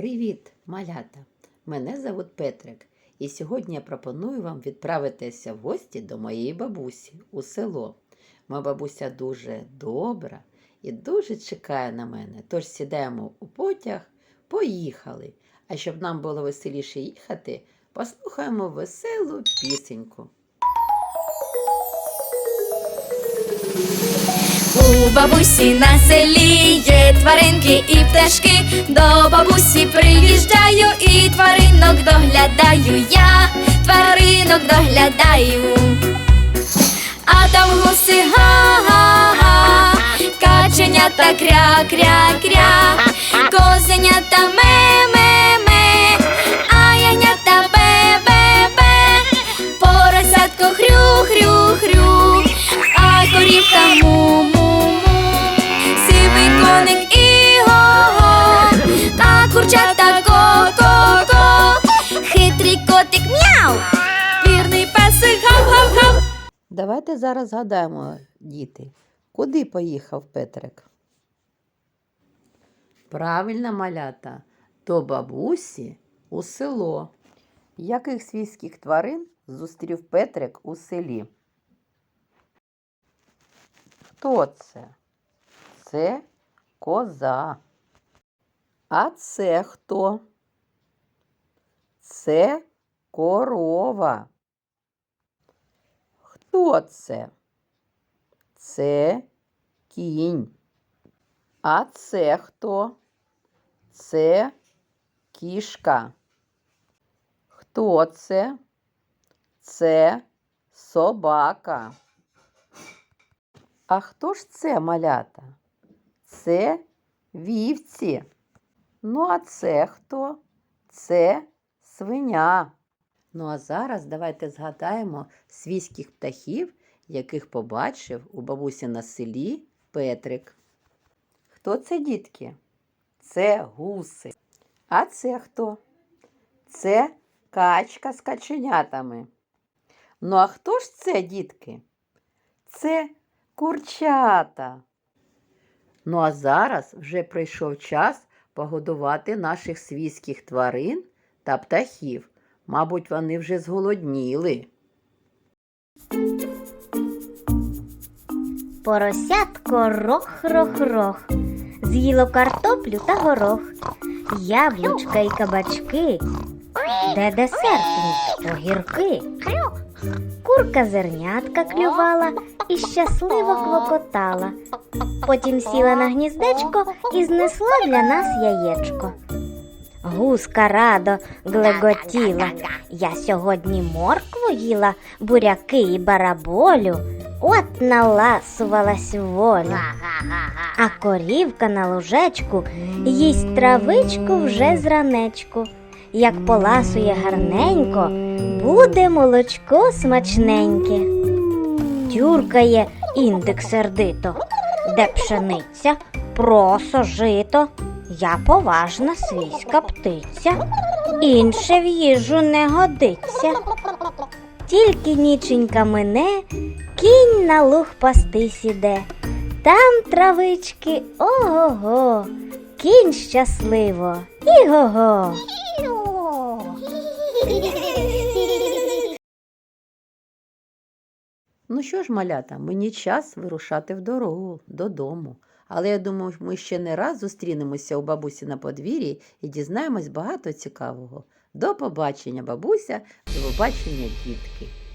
Привіт, малята! Мене звуть Петрик, і сьогодні я пропоную вам відправитися в гості до моєї бабусі у село. Моя бабуся дуже добра і дуже чекає на мене. Тож сідаємо у потяг, поїхали. А щоб нам було веселіше їхати, послухаємо веселу пісеньку. У бабусі на селі є тваринки і пташки. До бабусі приїжджаю і тваринок доглядаю. Я тваринок доглядаю. А там гуси га-га-га, каченята кря-кря-кря, козенята ме-ме-ме, Давайте зараз згадаємо, діти, куди поїхав Петрик? Правильно, малята, до бабусі у село. Яких свійських тварин зустрів Петрик у селі? Хто це? Це коза. А це хто? Це корова. Хто це? Це кінь. А це хто? Це кішка. Хто це? Це собака. А хто ж це малята? Це вівці. Ну, а це хто? Це свиня. Ну а зараз давайте згадаємо свійських птахів, яких побачив у бабусі на селі Петрик. Хто це дітки? Це гуси. А це хто? Це качка з каченятами. Ну а хто ж це, дітки? Це курчата. Ну а зараз вже прийшов час погодувати наших свійських тварин та птахів. Мабуть, вони вже зголодніли. Поросятко рох-рох-рох, з'їло картоплю та горох, яблучка й кабачки, де десертні огірки. Курка зернятка клювала і щасливо клокотала. Потім сіла на гніздечко і знесла для нас яєчко. Гуска радо глеготіла. Я сьогодні моркву їла, буряки і бараболю. От наласувалась воля. А корівка на лужечку їсть травичку вже зранечку. Як поласує гарненько, буде молочко смачненьке. Тюркає індик сердито, де пшениця, просо, жито. Я поважна свійська птиця, інше в їжу не годиться. Тільки ніченька мине, кінь на луг пастись іде. Там травички ого-го, кінь щасливо, іго-го. Ну що ж, малята, мені час вирушати в дорогу додому. Але я думаю, ми ще не раз зустрінемося у бабусі на подвір'ї і дізнаємось багато цікавого. До побачення, бабуся, до побачення, дітки.